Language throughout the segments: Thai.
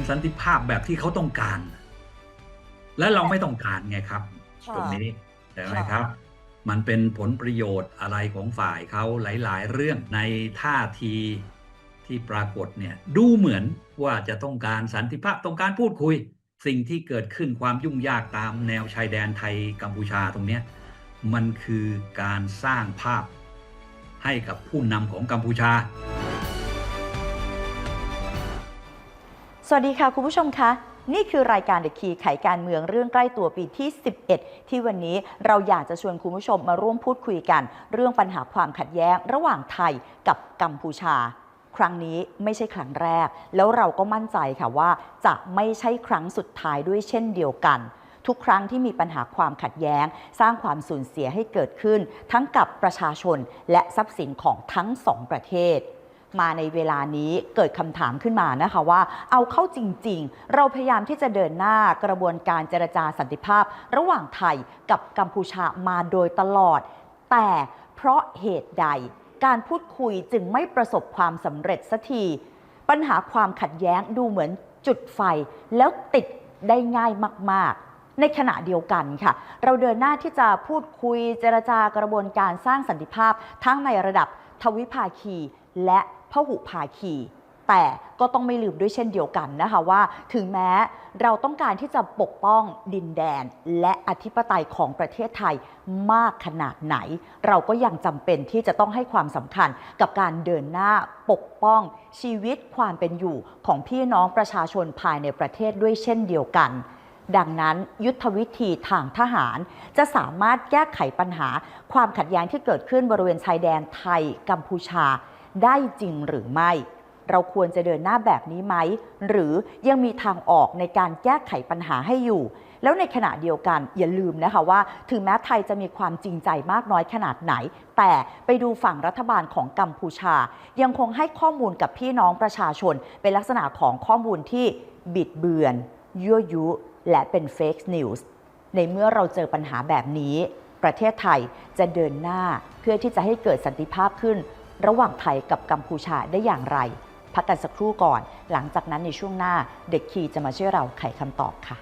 เป็นสันติภาพแบบที่เขาต้องการ และเราไม่ต้องการไงครับค่ะตรงนี้ใช่ไหมค่ะครับ มันเป็นผลประโยชน์อะไรของฝ่ายเขาหลาย ๆ เรื่องในท่าทีที่ปรากฏเนี่ย ดูเหมือนว่าจะต้องการสันติภาพต้องการพูดคุย สิ่งที่เกิดขึ้นความยุ่งยากตามแนวชายแดนไทยกัมพูชาตรงเนี้ยมันคือการสร้างภาพให้กับผู้นำของกัมพูชา สวัสดีค่ะ คุณผู้ชมคะ นี่คือรายการ The Key ไขการเมืองเรื่องใกล้ตัวปีที่ 11 ที่วันนี้เราอยากจะชวนคุณผู้ชมมาร่วมพูดคุยกัน เรื่องปัญหาความขัดแย้งระหว่างไทยกับกัมพูชา ครั้งนี้ไม่ใช่ครั้งแรก แล้วเราก็มั่นใจค่ะว่าจะไม่ใช่ครั้งสุดท้ายด้วยเช่นเดียวกันทุกครั้งที่มีปัญหาความขัดแย้ง สร้างความสูญเสียให้เกิดขึ้น ทั้งกับประชาชนและทรัพย์สินของทั้งสองประเทศ มาในเวลานี้เกิดคำถามขึ้นมานะคะว่า เอาเข้าจริง ๆ เราพยายามที่จะเดินหน้ากระบวนการเจรจาสันติภาพ ระหว่างไทยกับกัมพูชามาโดยตลอด แต่เพราะเหตุใดการพูดคุยจึงไม่ประสบความสำเร็จสักที ปัญหาความขัดแย้งดูเหมือนจุดไฟ แล้วติดได้ง่ายมาก ๆ ในขณะเดียวกันค่ะ เราเดินหน้าที่จะพูดคุยเจรจากระบวนการสร้างสันติภาพ ทั้งในระดับทวิภาคี และพหุภาคี แต่ก็ต้องไม่ลืมด้วยเช่นเดียวกันนะคะว่า ถึงแม้เราต้องการที่จะปกป้องดินแดน และอธิปไตยของประเทศไทยมากขนาดไหน เราก็ยังจำเป็นที่จะต้องให้ความสำคัญกับการเดินหน้าปกป้องชีวิตความเป็นอยู่ของพี่น้องประชาชนภายในประเทศด้วยเช่นเดียวกันดังนั้นยุทธวิธีทางทหาร จะสามารถแก้ไขปัญหา ความขัดแย้งที่เกิดขึ้นบริเวณชายแดนไทย กัมพูชา ได้จริงหรือไม่ เราควรจะเดินหน้าแบบนี้ไหม หรือยังมีทางออกในการแก้ไขปัญหาให้อยู่ แล้วในขณะเดียวกันอย่าลืมนะคะว่า ถึงแม้ไทยจะมีความจริงใจมากน้อยขนาดไหน แต่ไปดูฝั่งรัฐบาลของกัมพูชา ยังคงให้ข้อมูลกับพี่น้องประชาชน เป็นลักษณะของข้อมูลที่บิดเบือน ยั่วยุ และเป็นเฟกนิวส์ในเมื่อเราเจอปัญหาแบบนี้ ประเทศไทยจะเดินหน้าเพื่อที่จะให้เกิดสันติภาพขึ้น ระหว่างไทยกับกัมพูชาได้อย่างไร พักกันสักครู่ก่อน หลังจากนั้นในช่วงหน้าเด็กคีจะมาช่วยเราไขคำตอบค่ะ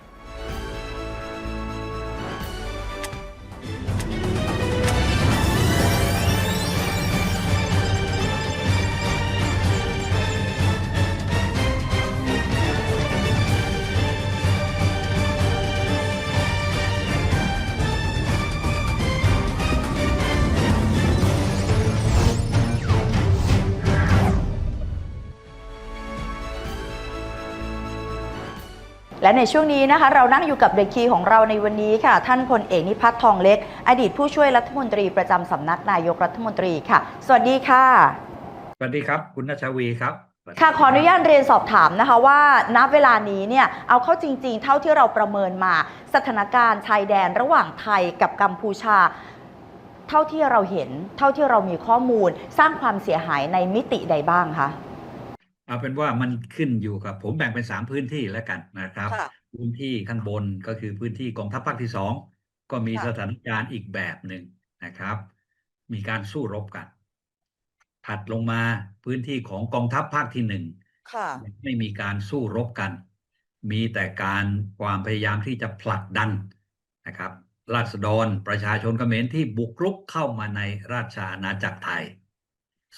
และในช่วงนี้นะคะ เรานั่งอยู่กับเดอะคีของเราในวันนี้ค่ะ ท่านพลเอกนิพัฒน์ทองเล็ก อดีตผู้ช่วยรัฐมนตรีประจำสำนักนายกรัฐมนตรีค่ะ สวัสดีค่ะ สวัสดีครับ คุณนัชวีครับค่ะขออนุญาตเรียนสอบถามนะคะว่าณเวลานี้เนี่ยเอาเข้าจริง ๆ เท่าที่เราประเมินมา สถานการณ์ชายแดนระหว่างไทยกับกัมพูชา เท่าที่เราเห็น เท่าที่เรามีข้อมูลสร้างความเสียหายในมิติใดบ้างคะ เอาเป็นว่ามันขึ้นอยู่กับผมแบ่งเป็นสามพื้นที่แล้วกันนะครับ ค่ะ พื้นที่ข้างบนก็คือพื้นที่กองทัพภาคที่สองก็มีค่ะ สถานการณ์อีกแบบหนึ่งนะครับ มีการสู้รบกัน ถัดลงมาพื้นที่ของกองทัพภาคที่หนึ่ง ค่ะ ไม่มีการสู้รบกัน มีแต่การความพยายามที่จะผลักดันนะครับ ราษฎรประชาชนเขมรที่บุกรุกเข้ามาในราชอาณาจักรไทย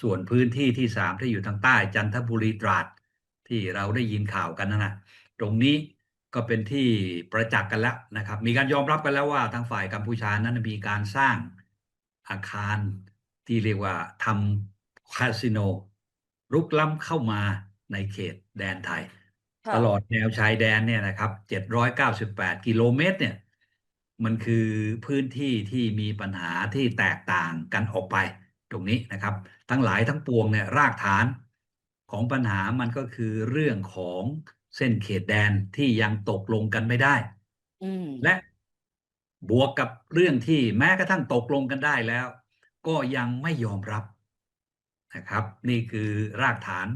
ส่วนพื้นที่ที่สามที่อยู่ทางใต้จันทบุรีตราดที่เราได้ยินข่าวกันนะนะตรงนี้ก็เป็นที่ประจักษ์กันแล้วนะครับ มีการยอมรับกันแล้วว่าทางฝ่ายกัมพูชานั้นมีการสร้างอาคารที่เรียกว่าทำคาสิโนรุกล้ำเข้ามาในเขตแดนไทยค่ะตลอดแนวชายแดนเนี่ยนะครับ 798 กิโลเมตรเนี่ย มันคือพื้นที่ที่มีปัญหาที่แตกต่างกันออกไปตรงนี้นะครับ ทั้งหลายทั้งปวงเนี่ยรากฐานของปัญหามันก็คือเรื่องของเส้นเขตแดนที่ยังตกลงกันไม่ได้อืมและบวกกับเรื่องที่แม้กระทั่งตกลงกันได้แล้ว ก็ยังไม่ยอมรับนะครับ นี่คือรากฐาน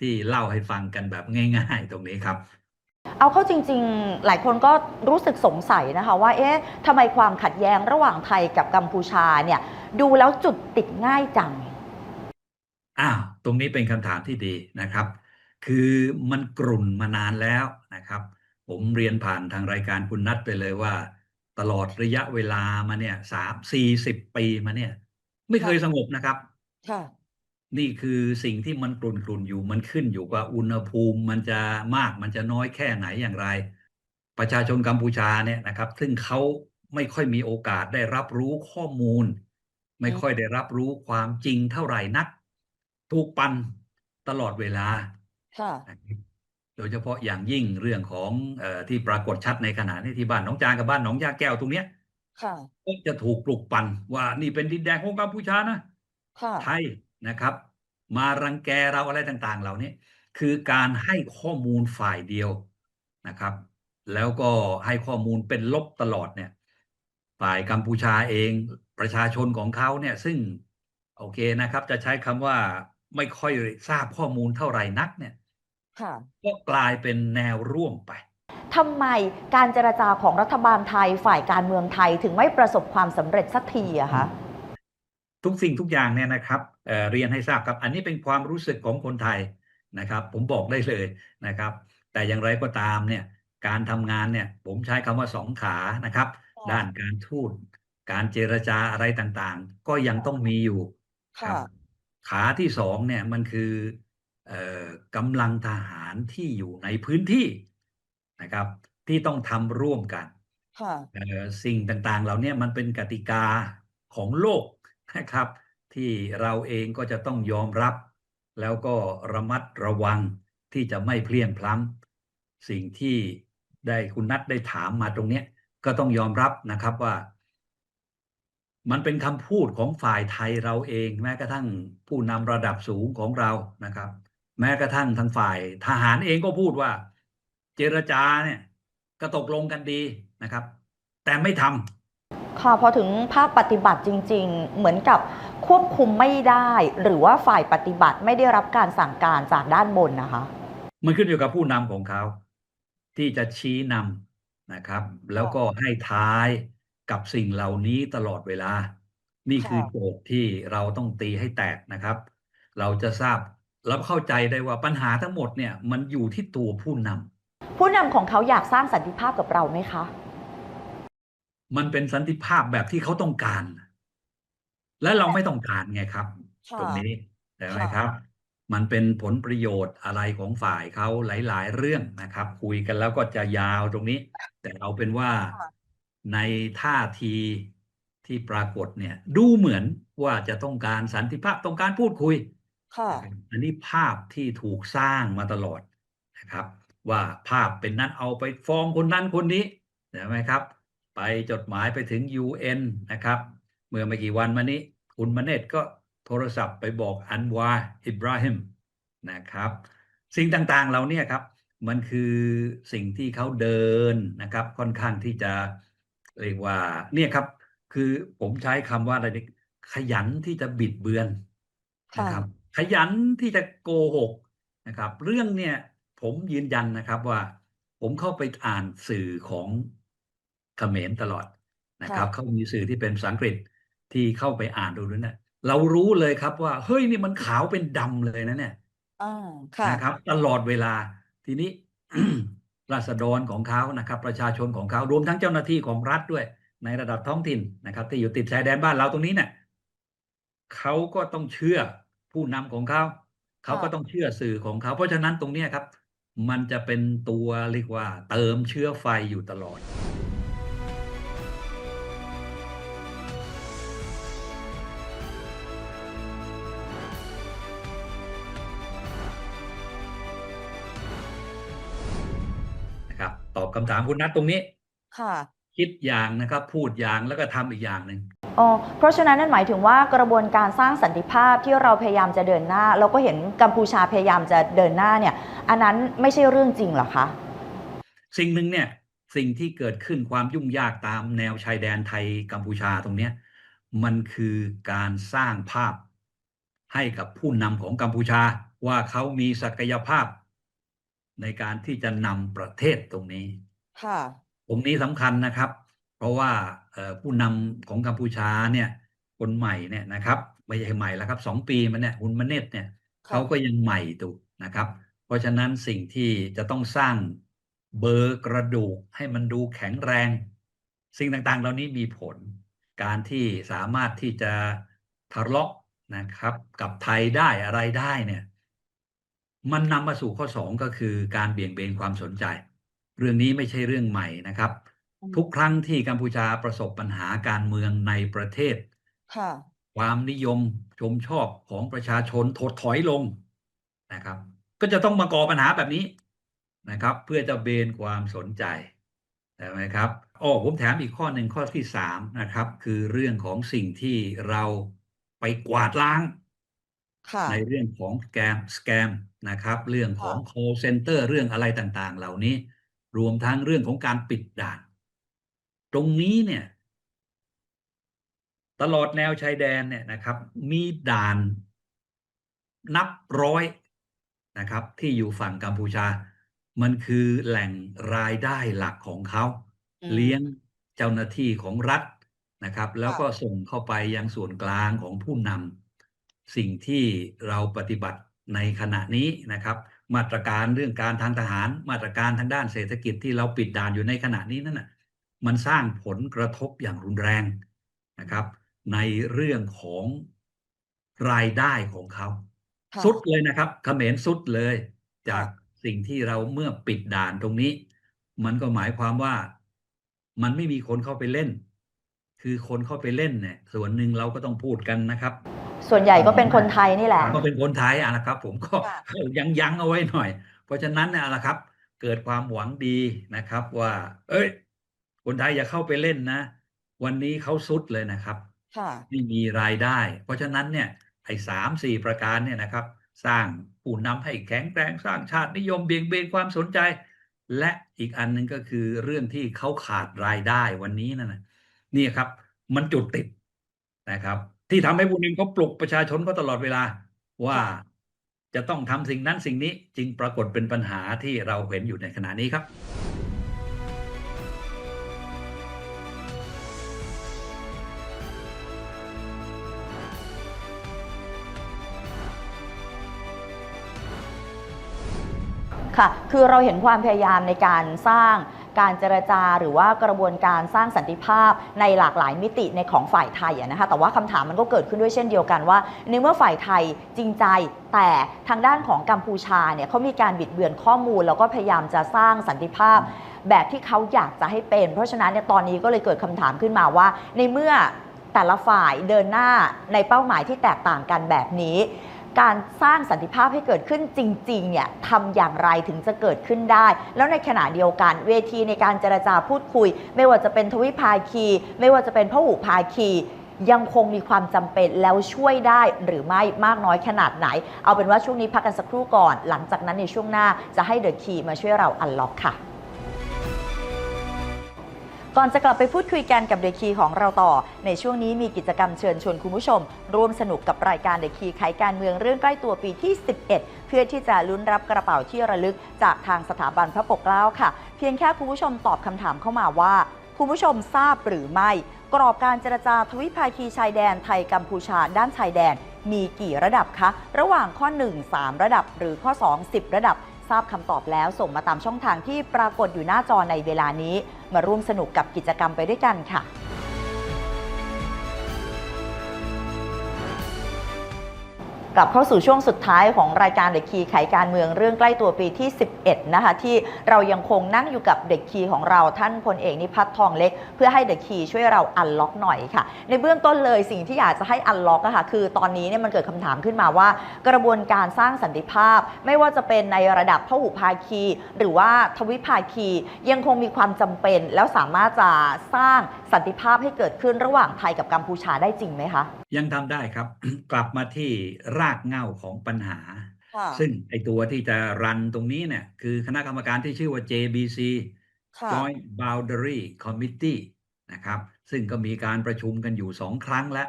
ที่เล่าให้ฟังกันแบบง่าย ๆ ตรงนี้ครับเอาเข้าจริง ๆ หลายคนก็รู้สึกสงสัยนะคะว่า เอ๊ะทำไมความขัดแย้งระหว่างไทยกับกัมพูชาเนี่ย ดูแล้วจุดติดง่ายจัง อ้าวตรงนี้เป็นคำถามที่ดีนะครับ คือมันกรุ่นมานานแล้วนะครับ ผมเรียนผ่านทางรายการคุณนัทไปเลยว่า ตลอดระยะเวลามาเนี่ยสามสี่สิบปีมาเนี่ย ไม่เคยสงบนะครับ ค่ะ นี่คือสิ่งที่มันกลุ่นกลุ่นอยู่มันขึ้นอยู่กับอุณหภูมิมันจะมากมันจะน้อยแค่ไหนอย่างไร ประชาชนกัมพูชาเนี่ยนะครับ ซึ่งเขาไม่ค่อยมีโอกาสได้รับรู้ข้อมูล ไม่ค่อยได้รับรู้ความจริงเท่าไหร่นัก ถูกปันตลอดเวลา ค่ะนะครับโดยเฉพาะอย่างยิ่งเรื่องของเออที่ปรากฏชัดในขณะนี้ที่บ้านหนองจานกับบ้านหนองยาแก้วตรงเนี้ยค่ะ ก็จะถูกปลุกปั่นว่านี่เป็นดินแดนของกัมพูชานะค่ะ ไทยนะครับ มารังแกเราอะไรต่างๆ เหล่านี้คือการให้ข้อมูลฝ่ายเดียวนะครับ แล้วก็ให้ข้อมูลเป็นลบตลอดเนี่ย ฝ่ายกัมพูชาเอง ประชาชนของเขาเนี่ย ซึ่ง โอเคนะครับ จะใช้คำว่า ไม่ค่อยทราบข้อมูลเท่าไหร่นักเนี่ยค่ะก็กลายเป็นแนวร่วมไปทำไมการเจรจาของรัฐบาลไทยฝ่ายการเมืองไทยถึงไม่ประสบความสำเร็จสักทีอะคะทุกสิ่งทุกอย่างเนี่ยนะครับเอ่อเรียนให้ทราบครับ อันนี้เป็นความรู้สึกของคนไทยนะครับ ผมบอกได้เลยนะครับ แต่อย่างไรก็ตามเนี่ยการทำงานเนี่ย ผมใช้คำว่าสองขานะครับค่ะด้านการทูตการเจรจาอะไรต่างๆ ก็ยังต้องมีอยู่ครัค่ะบ ขาที่สองเนี่ยมันคือเอ่อกำลังทหารที่อยู่ในพื้นที่นะครับ ที่ต้องทำร่วมกันค่ะเอ่อสิ่งต่างๆ เหล่าเนี้มันเป็นกติกาของโลกนะครับ ที่เราเองก็จะต้องยอมรับ แล้วก็ระมัดระวังที่จะไม่เพลียงพล้ำสิ่งที่ได้คุณนัทได้ถามมาตรงเนี้ยก็ต้องยอมรับนะครับว่า มันเป็นคำพูดของฝ่ายไทยเราเอง แม้กระทั่งผู้นำระดับสูงของเรานะครับ แม้กระทั่งทางฝ่ายทหารเองก็พูดว่า เจรจาเนี่ยก็ตกลงกันดีนะครับ แต่ไม่ทำค่ะพอถึงภาคปฏิบัติจริง ๆ เหมือนกับควบคุมไม่ได้ หรือว่าฝ่ายปฏิบัติไม่ได้รับการสั่งการจากด้านบนนะคะ มันขึ้นอยู่กับผู้นำของเขา ที่จะชี้นำนะครับ แล้วก็ให้ท้าย กับสิ่งเหล่านี้ตลอดเวลา นี่คือค่ะโจทย์ที่เราต้องตีให้แตกนะครับ เราจะทราบ แล้วเข้าใจได้ว่าปัญหาทั้งหมดเนี่ย มันอยู่ที่ตัวผู้นำ ผู้นำของเขาอยากสร้างสันติภาพกับเราไหมคะ มันเป็นสันติภาพแบบที่เขาต้องการ และเราไม่ต้องการไงครับค่ะตรงนี้ใช่ไหมค่ะ ครับ มันเป็นผลประโยชน์อะไรของฝ่ายเขาหลาย ๆ เรื่องนะครับ คุยกันแล้วก็จะยาวตรงนี้ แต่เอาเป็นว่าค่ะ ในท่าทีที่ปรากฏเนี่ย ดูเหมือนว่าจะต้องการสันติภาพต้องการพูดคุยค่ะอันนี้ภาพที่ถูกสร้างมาตลอดนะครับ ว่าภาพเป็นนั้นเอาไปฟ้องคนนั้นคนนี้ใช่ไหมครับ ไปจดหมายไปถึง UN นะครับ เมื่อไม่กี่วันมานี้ คุณมเนตก็โทรศัพท์ไปบอกอันวาอิบราฮิมนะครับ สิ่งต่างๆเหล่านี้ครับ มันคือสิ่งที่เขาเดินนะครับ ค่อนข้างที่จะ เรียกว่าเนี่ยครับ คือผมใช้คำว่าอะไรนี่ขยันที่จะบิดเบือนค่ะนะครับ ขยันที่จะโกหกนะครับ เรื่องเนี่ยผมยืนยันนะครับว่า ผมเข้าไปอ่านสื่อของเขมรตลอดนะครับค่ะเขามีสื่อที่เป็นภาษาอังกฤษที่เข้าไปอ่านดูนั้นนะเรารู้เลยครับว่า เฮ้ยนี่มันขาวเป็นดำเลยนะเนี่ยอ่าค่ะ นะครับ ตลอดเวลาทีนี้ ราษฎรของเขานะครับ ประชาชนของเขารวมทั้งเจ้าหน้าที่ของรัฐด้วย ในระดับท้องถิ่นนะครับ ที่อยู่ติดชายแดนบ้านเราตรงนี้เนี่ยเขาก็ต้องเชื่อผู้นำของเขาเขาก็ต้องเชื่อสื่อของเขา เพราะฉะนั้นตรงนี้ครับ มันจะเป็นตัวเรียกว่าเติมเชื้อไฟอยู่ตลอด ครับตอบคำถามคุณนัทตรงนี้ ค่ะ คิดอย่างนะครับ พูดอย่างแล้วก็ทำอีกอย่างหนึ่งอ๋อเพราะฉะนั้นนั่นหมายถึงว่ากระบวนการสร้างสันติภาพที่เราพยายามจะเดินหน้า เราก็เห็นกัมพูชาพยายามจะเดินหน้าเนี่ย อันนั้นไม่ใช่เรื่องจริงเหรอคะ สิ่งหนึ่งเนี่ย สิ่งที่เกิดขึ้นความยุ่งยากตามแนวชายแดนไทยกัมพูชาตรงเนี้ยมันคือการสร้างภาพให้กับผู้นำของกัมพูชา ว่าเขามีศักยภาพ ในการที่จะนำประเทศตรงนี้ ค่ะ ตรงนี้สำคัญนะครับ เพราะว่าเอ่อผู้นำของกัมพูชาเนี่ย คนใหม่เนี่ยนะครับไม่ใช่ใหม่แล้วครับสองปีมาเนี่ยฮุนมาเน็ตเนี่ยค่ะเขาก็ยังใหม่ตุนะครับ เพราะฉะนั้นสิ่งที่จะต้องสร้างเบอร์กระดูกให้มันดูแข็งแรง สิ่งต่างๆ เหล่านี้มีผล การที่สามารถที่จะทะเลาะนะครับ กับไทยได้อะไรได้เนี่ย มันนำมาสู่ข้อสองก็คือการเบี่ยงเบนความสนใจ เรื่องนี้ไม่ใช่เรื่องใหม่นะครับอืมทุกครั้งที่กัมพูชาประสบปัญหาการเมืองในประเทศ ค่ะ ความนิยมชมชอบของประชาชนถดถอยลงนะครับ ก็จะต้องมาก่อปัญหาแบบนี้นะครับ เพื่อจะเบนความสนใจใช่ไหมครับอ๋อผมแถมอีกข้อหนึ่งข้อที่สามนะครับ คือเรื่องของสิ่งที่เราไปกวาดล้าง ค่ะ ในเรื่องของแกมสแกมนะครับ เรื่องของ call center เรื่องอะไรต่างๆ เหล่านี้ รวมทั้งเรื่องของการปิดด่าน ตรงนี้เนี่ย ตลอดแนวชายแดนเนี่ยนะครับ มีด่านนับร้อยนะครับ ที่อยู่ฝั่งกัมพูชา มันคือแหล่งรายได้หลักของเขา อืม เลี้ยงเจ้าหน้าที่ของรัฐนะครับ แล้วค่ะก็ส่งเข้าไปยังส่วนกลางของผู้นำ สิ่งที่เราปฏิบัติในขณะนี้นะครับ มาตรการเรื่องการทางทหาร มาตรการทางด้านเศรษฐกิจที่เราปิดด่านอยู่ในขณะนี้นั่นน่ะมันสร้างผลกระทบอย่างรุนแรงนะครับ ในเรื่องของรายได้ของเขาค่ะสุดเลยนะครับเขมรสุดเลย จากสิ่งที่เราเมื่อปิดด่านตรงนี้ มันก็หมายความว่ามันไม่มีคนเข้าไปเล่น คือคนเข้าไปเล่นเนี่ยส่วนหนึ่งเราก็ต้องพูดกันนะครับ ส่วนใหญ่ก็เป็นคนไทยนี่แหละ ก็เป็นคนไทยอะนะครับ ผมก็ค่ะยังยั้งเอาไว้หน่อย เพราะฉะนั้นเนี่ยละครับ เกิดความหวังดีนะครับ ว่า เอ้ย คนไทยอย่าเข้าไปเล่นนะ วันนี้เขาสุดเลยนะครับค่ะไม่มีรายได้ เพราะฉะนั้นเนี่ยไอ้สามสี่ประการเนี่ยนะครับ สร้างผู้นำให้แข็งแกร่งสร้างชาตินิยมเบี่ยงเบนความสนใจ และอีกอันหนึ่งก็คือเรื่องที่เขาขาดรายได้วันนี้นั่นนะนี่ครับ มันจุดติดนะครับ ที่ทำให้ผู้นำเขาปลุกประชาชนก็ตลอดเวลา ว่าจะต้องทำสิ่งนั้นสิ่งนี้จึงปรากฏเป็นปัญหาที่เราเห็นอยู่ในขณะนี้ครับค่ะ คือเราเห็นความพยายามในการสร้าง การเจรจาหรือว่ากระบวนการสร้างสันติภาพในหลากหลายมิติในของฝ่ายไทยนะคะแต่ว่าคำถามมันก็เกิดขึ้นด้วยเช่นเดียวกันว่า ในเมื่อฝ่ายไทยจริงใจแต่ทางด้านของกัมพูชาเนี่ยเขามีการบิดเบือนข้อมูล แล้วก็พยายามจะสร้างสันติภาพแบบที่เขาอยากจะให้เป็น เพราะฉะนั้นเนี่ยตอนนี้ก็เลยเกิดคำถามขึ้นมาว่า ในเมื่อแต่ละฝ่ายเดินหน้าในเป้าหมายที่แตกต่างกันแบบนี้ การสร้างสันติภาพให้เกิดขึ้นจริงๆเนี่ยทำอย่างไรถึงจะเกิดขึ้นได้ แล้วในขณะเดียวกันเวทีในการเจรจาพูดคุย ไม่ว่าจะเป็นทวิภาคี ไม่ว่าจะเป็นพหุภาคียังคงมีความจำเป็นแล้วช่วยได้หรือไม่มากน้อยขนาดไหน เอาเป็นว่าช่วงนี้พักกันสักครู่ก่อน หลังจากนั้นในช่วงหน้าจะให้เดอะคีมาช่วยเราอันล็อกค่ะ ก่อนจะกลับไปพูดคุยกันกับเดคีของเราต่อ ในช่วงนี้มีกิจกรรมเชิญชวนคุณผู้ชม ร่วมสนุกกับรายการเดคีไขการเมืองเรื่องใกล้ตัวปีที่ 11 เพื่อที่จะลุ้นรับกระเป๋าที่ระลึก จากทางสถาบันพระปกเกล้าค่ะ เพียงแค่คุณผู้ชมตอบคำถามเข้ามาว่า คุณผู้ชมทราบหรือไม่ กรอบการเจรจาทวิภาคีชายแดนไทยกัมพูชาด้านชายแดนมีกี่ระดับคะ ระหว่างข้อ 1 3 ระดับ หรือข้อ 2 10 ระดับ ทราบคำตอบแล้วส่งมาตามช่องทางที่ปรากฏอยู่หน้าจอในเวลานี้ มาร่วมสนุกกับกิจกรรมไปด้วยกันค่ะ กลับเข้าสู่ช่วงสุดท้ายของรายการเด็กคีไขการเมืองเรื่องใกล้ตัวปีที่ 11 นะคะ ที่เรายังคงนั่งอยู่กับเด็กคีของเราท่านพลเอกนิพัฒน์ทองเล็ก เพื่อให้เด็กคีช่วยเราอันล็อกหน่อยค่ะ ในเบื้องต้นเลยสิ่งที่อยากจะให้อันล็อกอะค่ะคือตอนนี้เนี่ยมันเกิดคำถามขึ้นมาว่า กระบวนการสร้างสันติภาพ ไม่ว่าจะเป็นในระดับพหุภาคี หรือว่าทวิภาคี ยังคงมีความจำเป็น แล้วสามารถจะสร้างสันติภาพให้เกิดขึ้นระหว่างไทยกับกัมพูชาได้จริงไหมคะยังทำได้ครับ กลับมาที่รากเหง้าของปัญหา ค่ะ ซึ่งไอตัวที่จะรันตรงนี้เนี่ย คือคณะกรรมการที่ชื่อว่า JBC ค่ะ Joint Boundary Committee นะครับ ซึ่งก็มีการประชุมกันอยู่สองครั้งแล้ว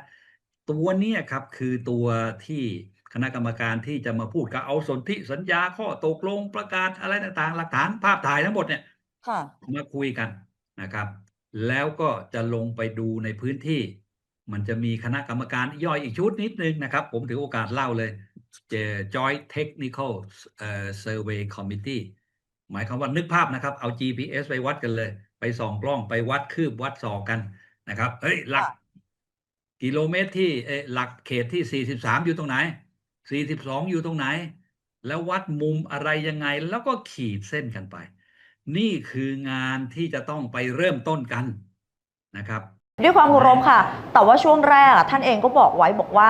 ตัวเนี้ครับคือตัวที่คณะกรรมการที่จะมาพูดกับเอาสนธิสัญญาข้อตกลงประกาศอะไรต่างๆ หลักฐานภาพถ่ายทั้งหมดเนี่ย ค่ะ มาคุยกันนะครับ แล้วก็จะลงไปดูในพื้นที่ มันจะมีคณะกรรมการย่อยอีกชุดนิดนึงนะครับ ผมถือโอกาสเล่าเลยเจอ Joint Technical เอ่อ Survey Committee หมายความว่านึกภาพนะครับ เอา GPS ไปวัดกันเลย ไปส่องกล้องไปวัดคืบวัดศอกกันนะครับ เฮ้ย หลัก กิโลเมตรที่เอ่อหลักเขตที่ 43 อยู่ตรงไหน 42 อยู่ตรงไหน แล้ววัดมุมอะไรยังไง แล้วก็ขีดเส้นกันไป นี่คืองานที่จะต้องไปเริ่มต้นกันนะครับ ด้วยความเคารพค่ะ แต่ว่าช่วงแรกท่านเองก็บอกไว้บอกว่า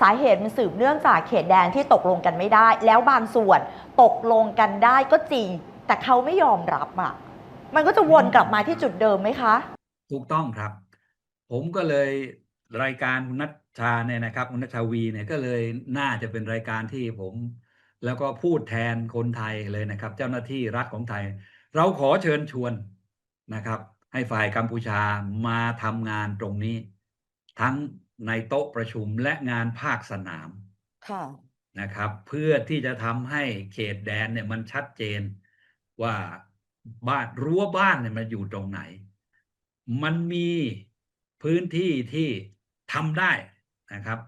สาเหตุมันสืบเนื่องจากเขตแดนที่ตกลงกันไม่ได้ แล้วบางส่วนตกลงกันได้ก็จริง แต่เขาไม่ยอมรับอะมันก็จะวนกลับมาที่จุดเดิมไหมคะ ถูกต้องครับ ผมก็เลยรายการคุณนัชชาเนี่ยนะครับคุณนัชชาวีเนี่ยก็เลยน่าจะเป็นรายการที่ผม แล้วก็พูดแทนคนไทยเลยนะครับ เจ้าหน้าที่รัฐของไทย เราขอเชิญชวนนะครับ ให้ฝ่ายกัมพูชามาทำงานตรงนี้ ทั้งในโต๊ะประชุมและงานภาคสนามค่ะนะครับ เพื่อที่จะทำให้เขตแดนเนี่ยมันชัดเจนว่าบ้านรั้วบ้านเนี่ยมันอยู่ตรงไหน มันมีพื้นที่ที่ทำได้นะครับ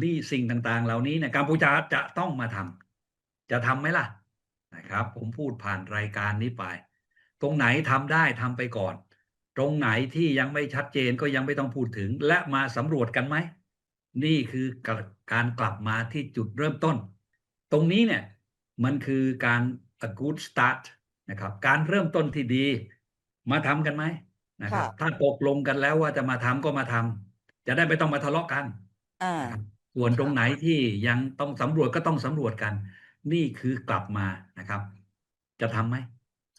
รีสิ่งต่างๆ เหล่านี้เนี่ยกัมพูชาจะต้องมาทำจะทำไหมล่ะนะครับ ผมพูดผ่านรายการนี้ไป ตรงไหนทำได้ทำไปก่อน ตรงไหนที่ยังไม่ชัดเจนก็ยังไม่ต้องพูดถึง และมาสำรวจกันไหม นี่คือกะการกลับมาที่จุดเริ่มต้น ตรงนี้เนี่ยมันคือการ a good start นะครับการเริ่มต้นที่ดี มาทำกันไหมนะครับค่ะถ้าตกลงกันแล้วว่าจะมาทำก็มาทำจะได้ไม่ต้องมาทะเลาะกันอ่านะครับส่วนตรงไหนที่ยังต้องสำรวจก็ต้องสำรวจกัน นี่คือกลับมานะครับ จะทำไหม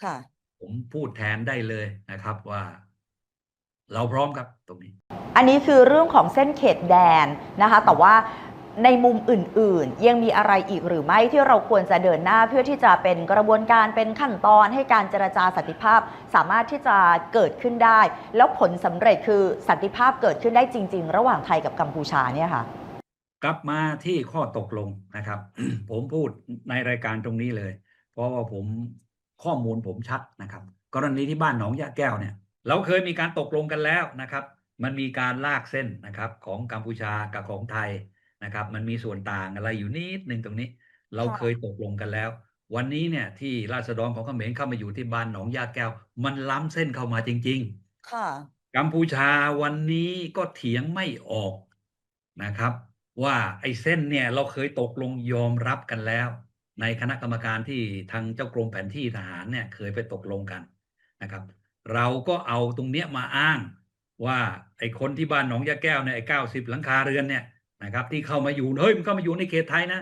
ค่ะ ผมพูดแทนได้เลยนะครับว่า เราพร้อมครับตรงนี้ อันนี้คือเรื่องของเส้นเขตแดนนะคะ แต่ว่าในมุมอื่นๆ ยังมีอะไรอีกหรือไม่ที่เราควรจะเดินหน้าเพื่อที่จะเป็นกระบวนการเป็นขั้นตอนให้การเจรจาสันติภาพ สามารถที่จะเกิดขึ้นได้ แล้วผลสำเร็จคือสันติภาพเกิดขึ้นได้จริง ๆ ระหว่างไทยกับกัมพูชาเนี่ยค่ะ กลับมาที่ข้อตกลงนะครับ ผมพูดในรายการตรงนี้เลย เพราะว่าผม ข้อมูลผมชัดนะครับ กรณีที่บ้านหนองยะแก้วเนี่ย เราเคยมีการตกลงกันแล้วนะครับ มันมีการลากเส้นนะครับของกัมพูชากับของไทยนะครับ มันมีส่วนต่างอะไรอยู่นิดหนึ่งตรงนี้ เราค่ะเคยตกลงกันแล้ว วันนี้เนี่ยที่ราษฎรของเขมรเข้ามาอยู่ที่บ้านหนองยะแก้ว มันล้ำเส้นเข้ามาจริง ๆ ค่ะ กัมพูชาวันนี้ก็เถียงไม่ออกนะครับ ว่าไอ้เส้นเนี่ยเราเคยตกลงยอมรับกันแล้ว ในคณะกรรมการที่ทางเจ้ากรมแผนที่ทหารเนี่ยเคยไปตกลงกันนะครับ เราก็เอาตรงเนี้ยมาอ้างว่าไอ้คนที่บ้านหนองยะแก้วเนี่ยไอ้เก้าสิบหลังคาเรือนเนี่ยนะครับ ที่เข้ามาอยู่เฮ้ยมันเข้ามาอยู่ในเขตไทยนะ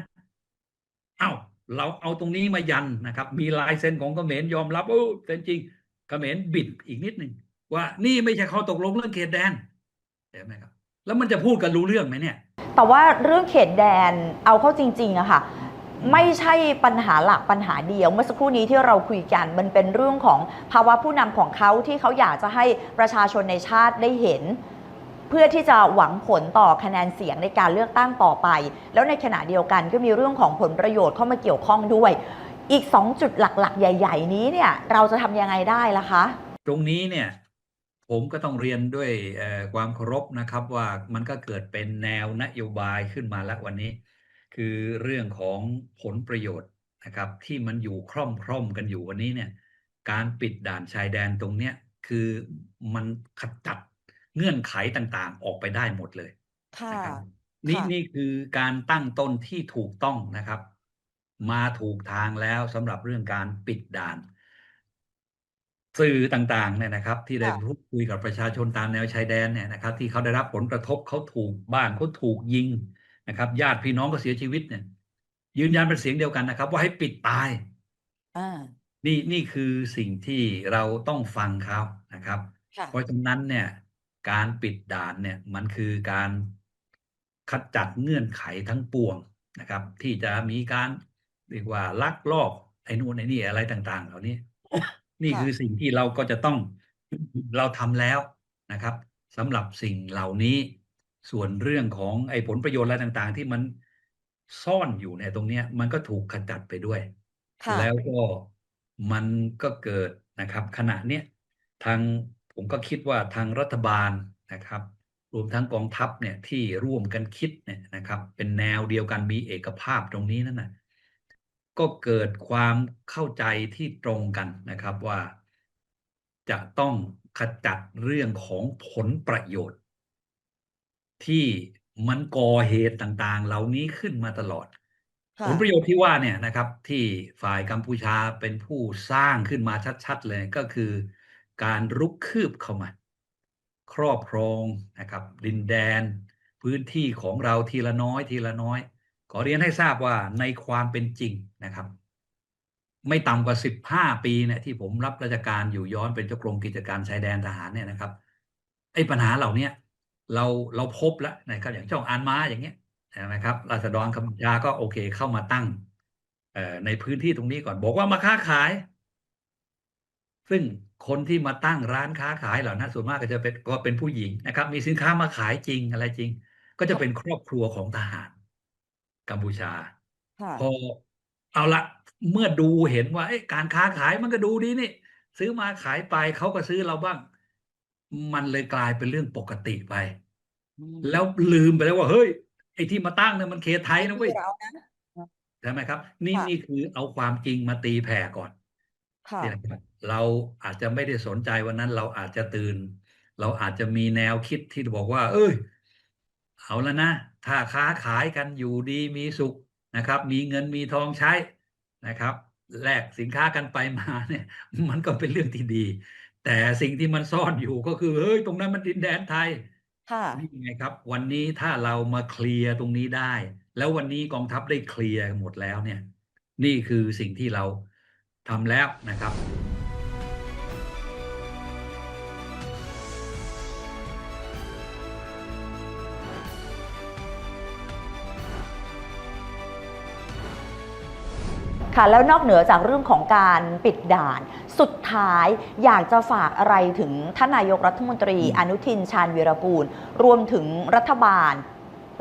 เอ้าเราเอาตรงนี้มายันนะครับ มีลายเซ็นของเขมรยอมรับโอ้แต่จริงเขมรบิดอีกนิดหนึ่งว่านี่ไม่ใช่ข้อตกลงเรื่องเขตแดนเห็นไหมครับ แล้วมันจะพูดกันรู้เรื่องไหมเนี่ย แต่ว่าเรื่องเขตแดนเอาเข้าจริงๆอะค่ะ ไม่ใช่ปัญหาหลักปัญหาเดียว เมื่อสักครู่นี้ที่เราคุยกัน มันเป็นเรื่องของภาวะผู้นำของเขาที่เขาอยากจะให้ประชาชนในชาติได้เห็น เพื่อที่จะหวังผลต่อคะแนนเสียงในการเลือกตั้งต่อไป แล้วในขณะเดียวกันก็มีเรื่องของผลประโยชน์เข้ามาเกี่ยวข้องด้วย อีก 2 จุดหลักๆ ใหญ่ ๆ นี้เนี่ยเราจะทำยังไงได้ล่ะคะ ตรงนี้เนี่ยผมก็ต้องเรียนด้วยความเคารพนะครับว่ามันก็เกิดเป็นแนวนโยบายขึ้นมาแล้ววันนี้ คือเรื่องของผลประโยชน์นะครับ ที่มันอยู่คร่อมคร่อมกันอยู่วันนี้เนี่ย การปิดด่านชายแดนตรงเนี้ยคือมันขจัดเงื่อนไขต่างๆ ออกไปได้หมดเลยค่ะนะครับนี่ค่ะ นี่คือการตั้งต้นที่ถูกต้องนะครับ มาถูกทางแล้วสำหรับเรื่องการปิดด่าน สื่อต่างๆเนี่ยนะครับ ที่ได้ค่ะ พูดคุยกับประชาชนตามแนวชายแดนเนี่ยนะครับ ที่เขาได้รับผลกระทบเขาถูกบ้านเขาถูกยิง นะครับ ญาติพี่น้องก็เสียชีวิตเนี่ย ยืนยันเป็นเสียงเดียวกันนะครับ ว่าให้ปิดตายอ่านี่นี่คือสิ่งที่เราต้องฟังเขานะครับค่ะเพราะฉะนั้นเนี่ย การปิดด่านเนี่ย มันคือการขจัดเงื่อนไขทั้งปวงนะครับ ที่จะมีการเรียกว่าลักลอบไอ้นู่นไอ้นี่อะไรต่าง ๆ เหล่านี้ นี่ค่ะคือสิ่งที่เราก็จะต้องเราทำแล้วนะครับสำหรับสิ่งเหล่านี้ ส่วนเรื่องของไอ้ผลประโยชน์อะไรต่างๆ ที่มันซ่อนอยู่ในยตรงเนี้ย มันก็ถูกขจัดไปด้วย ค่ะ แล้วก็มันก็เกิดนะครับ ขณะเนี้ยทางผมก็คิดว่าทางรัฐบาลนะครับ รวมทั้งกองทัพเนี่ยที่ร่วมกันคิดเนี่ยนะครับ เป็นแนวเดียวกันมีเอกภาพตรงนี้นั่นนะก็เกิดความเข้าใจที่ตรงกันนะครับว่า จะต้องขจัดเรื่องของผลประโยชน์ ที่มันก่อเหตุต่าง ๆ เหล่านี้ขึ้นมาตลอดค่ะผลประโยชน์ที่ว่าเนี่ยนะครับ ที่ฝ่ายกัมพูชาเป็นผู้สร้างขึ้นมาชัด ๆ เลยก็คือ การรุกคืบเข้ามา ครอบครองนะครับ ดินแดน พื้นที่ของเราทีละน้อยทีละน้อย ขอเรียนให้ทราบว่าในความเป็นจริงนะครับ ไม่ต่ำกว่า15ปีเนี่ยที่ผมรับราชการอยู่ย้อนเป็นเจ้ากรมกิจการชายแดนทหารเนี่ยนะครับ ไอ้ปัญหาเหล่าเนี้ย เราเราพบแล้วนะครับอย่างช่องอานม้าอย่างเงี้ยนะครับราษฎรกัมพูชาก็โอเคเข้ามาตั้งเอ่อในพื้นที่ตรงนี้ก่อนบอกว่ามาค้าขาย ซึ่งคนที่มาตั้งร้านค้าขายเหล่านั้นส่วนมากก็จะเป็นก็เป็นผู้หญิงนะครับ มีสินค้ามาขายจริงอะไรจริง ก็จะเป็นครอบครัวของทหาร กัมพูชาค่ะพอเอาละเมื่อดูเห็นว่าเอ๊ะการค้าขายมันก็ดูดีนี่ ซื้อมาขายไปเขาก็ซื้อเราบ้าง มันเลยกลายเป็นเรื่องปกติไปอืมแล้วลืมไปแล้วว่า เฮ้ย ไอ้ที่มาตั้งเนี่ยมันเขตไทยนะเว้ยเรานะใช่ไหมครับ นี่ค่ะนี่คือเอาความจริงมาตีแผ่ก่อนค่ะนี่นะครับเราอาจจะไม่ได้สนใจวันนั้น เราอาจจะตื่น เราอาจจะมีแนวคิดที่บอกว่า เอ้ย เอาแล้วนะ ถ้าค้าขายกันอยู่ดีมีสุขนะครับ มีเงินมีทองใช้นะครับแลกสินค้ากันไปมาเนี่ย มันก็เป็นเรื่องที่ดี แต่สิ่งที่มันซ่อนอยู่ก็คือเฮ้ยตรงนั้นมันดินแดนไทยค่ะนี่ไงครับ วันนี้ถ้าเรามาเคลียร์ตรงนี้ได้ แล้ววันนี้กองทัพได้เคลียร์หมดแล้วเนี่ย นี่คือสิ่งที่เราทำแล้วนะครับค่ะแล้วนอกเหนือจากเรื่องของการปิดด่าน สุดท้ายอยากจะฝากอะไรถึงท่านนายกรัฐมนตรีอืมอนุทินชาญวีรกูล รวมถึงรัฐบาล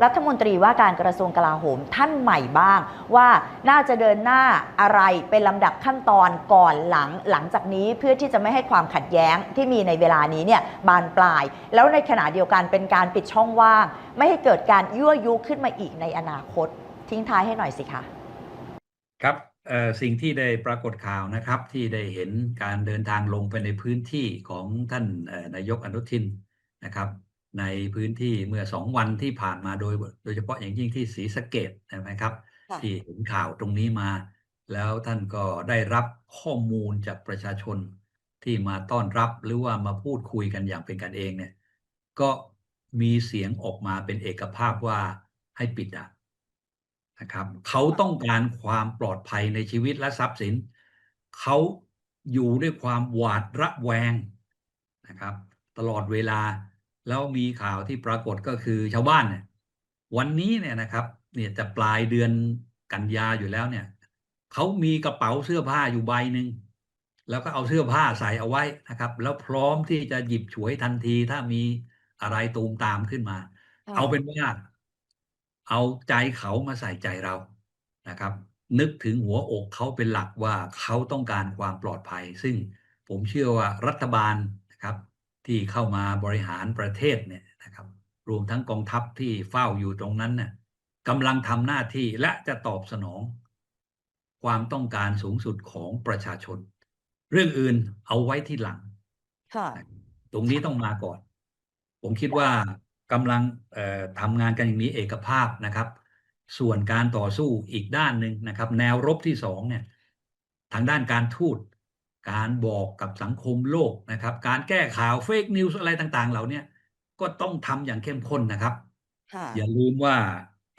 รัฐมนตรีว่าการกระทรวงกลาโหมท่านใหม่บ้าง ว่าน่าจะเดินหน้าอะไรเป็นลำดับขั้นตอนก่อนหลังหลังจากนี้เพื่อที่จะไม่ให้ความขัดแย้งที่มีในเวลานี้เนี่ยบานปลาย แล้วในขณะเดียวกันเป็นการปิดช่องว่าง ไม่ให้เกิดการยั่วยุขึ้นมาอีกในอนาคต ทิ้งท้ายให้หน่อยสิคะครับเอ่อ สิ่งที่ได้ปรากฏข่าวนะครับ ที่ได้เห็นการเดินทางลงไปในพื้นที่ของท่านเอ่อนายกอนุทินนะครับ ในพื้นที่เมื่อสองวันที่ผ่านมาโดย โดยเฉพาะอย่างยิ่งที่ศรีสะเกดใช่ไหมครับค่ะที่เห็นข่าวตรงนี้มา แล้วท่านก็ได้รับข้อมูลจากประชาชนที่มาต้อนรับหรือว่ามาพูดคุยกันอย่างเป็นกันเองเนี่ย ก็มีเสียงออกมาเป็นเอกภาพว่าให้ปิดอะ นะครับเขาต้องการความปลอดภัยในชีวิตและทรัพย์สิน เขาอยู่ด้วยความหวาดระแวงนะครับ ตลอดเวลาแล้วมีข่าวที่ปรากฏก็คือชาวบ้านเนี่ยวันนี้เนี่ยนะครับเนี่ยจะปลายเดือนกันยาอยู่แล้วเนี่ยเขามีกระเป๋าเสื้อผ้าอยู่ใบหนึ่งแล้วก็เอาเสื้อผ้าใส่เอาไว้นะครับ แล้วพร้อมที่จะหยิบฉวยทันทีถ้ามีอะไรตูมตามขึ้นมาค่ะเอาเป็นว่า เอาใจเขามาใส่ใจเรานะครับ นึกถึงหัวอกเขาเป็นหลักว่าเขาต้องการความปลอดภัย ซึ่งผมเชื่อว่ารัฐบาลนะครับ ที่เข้ามาบริหารประเทศเนี่ยนะครับ รวมทั้งกองทัพที่เฝ้าอยู่ตรงนั้นเนี่ยกำลังทำหน้าที่และจะตอบสนอง ความต้องการสูงสุดของประชาชน เรื่องอื่นเอาไว้ที่หลังค่ะตรงนี้ต้องมาก่อน ผมคิดว่า กำลังเอ่อทำงานกันอย่างนี้เอกภาพนะครับ ส่วนการต่อสู้อีกด้านหนึ่งนะครับ แนวรบที่สองเนี่ยทางด้านการทูตการบอกกับสังคมโลกนะครับ การแก้ข่าวเฟกนิวส์อะไรต่างๆ เหล่าเนี้ยก็ต้องทำอย่างเข้มข้นนะครับค่ะอย่าลืมว่า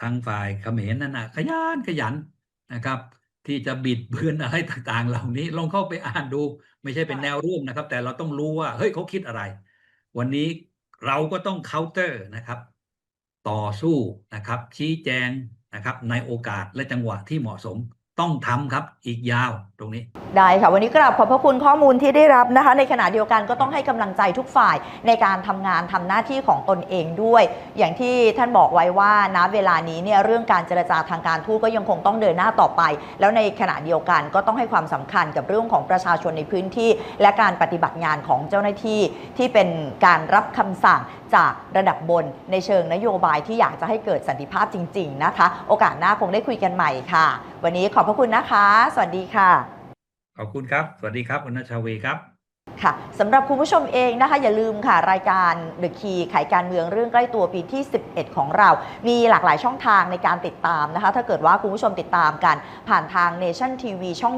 ทางฝ่ายเขมรนั่นนะขยันขยันนะครับ ที่จะบิดเบือนอะไรต่างๆ เหล่านี้ลองเข้าไปอ่านดู ไม่ใช่เป็นค่ะแนวร่วมนะครับ แต่เราต้องรู้ว่าเฮ้ยเขาคิดอะไร วันนี้ เราก็ต้องเคาน์เตอร์นะครับ ต่อสู้นะครับ ชี้แจงนะครับ ในโอกาสและจังหวะที่เหมาะสมต้องทำครับอีกยาว รงนี้ ได้ค่ะ วันนี้กราบขอบพระคุณข้อมูลที่ได้รับนะคะ ในขณะเดียวกันก็ต้องให้กำลังใจทุกฝ่ายในการทำงานทำหน้าที่ของตนเองด้วย อย่างที่ท่านบอกไว้ว่าณเวลานี้เนี่ยเรื่องการเจรจาทางการทูตก็ยังคงต้องเดินหน้าต่อไป แล้วในขณะเดียวกันก็ต้องให้ความสำคัญกับเรื่องของประชาชนในพื้นที่ และการปฏิบัติงานของเจ้าหน้าที่ที่เป็นการรับคำสั่งจากระดับบนในเชิงนโยบายที่อยากจะให้เกิดสันติภาพจริง ๆ นะคะ โอกาสหน้าคงได้คุยกันใหม่ค่ะ วันนี้ขอบพระคุณนะคะ สวัสดีค่ะ ขอบคุณครับ สวัสดีครับคุณนัชชาวีครับ ค่ะสำหรับคุณผู้ชมเองนะคะ อย่าลืมค่ะรายการ The Key ไขการเมืองเรื่องใกล้ตัวปีที่ 11 ของเรา มีหลากหลายช่องทางในการติดตามนะคะ ถ้าเกิดว่าคุณผู้ชมติดตามกัน ผ่านทาง Nation TV ช่อง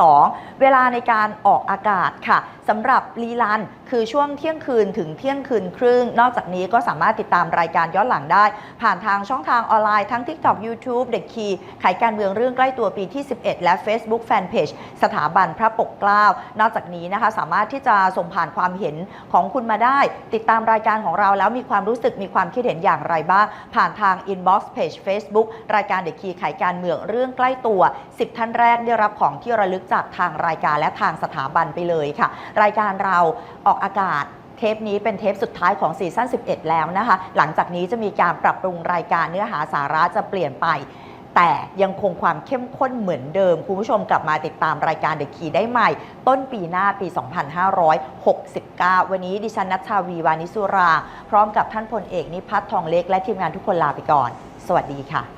22 เวลาในการออกอากาศค่ะสำหรับรีลันคือช่วงเที่ยงคืนถึงเที่ยงคืนครึ่ง นอกจากนี้ก็สามารถติดตามรายการย้อนหลังได้ ผ่านทางช่องทางออนไลน์ทั้ง TikTok YouTube The Key ไขการเมืองเรื่องใกล้ตัวปีที่ 11 และ Facebook Fanpage สถาบันพระปกเกล้านอกจากนี้นะคะสามารถที่ที่จะส่งผ่านความเห็นของคุณมาได้ ติดตามรายการของเราแล้วมีความรู้สึกมีความคิดเห็นอย่างไรบ้าง ผ่านทาง Inbox Page Facebook รายการเด็กคีไขการเมืองเรื่องใกล้ตัว 10 ท่านแรกได้รับของที่ระลึกจากทางรายการและทางสถาบันไปเลยค่ะ รายการเราออกอากาศเทปนี้เป็นเทปสุดท้ายของซีซั่น11 แล้วนะคะ หลังจากนี้จะมีการปรับปรุงรายการเนื้อหาสาระจะเปลี่ยนไป แต่ยังคงความเข้มข้นเหมือนเดิม คุณผู้ชมกลับมาติดตามรายการเดอะคีได้ใหม่ ต้นปีหน้าปี 2569 วันนี้ดิฉันนัชชาวีวานิสุรา พร้อมกับท่านพลเอกนิพัฒน์ทองเล็กและทีมงานทุกคนลาไปก่อน สวัสดีค่ะ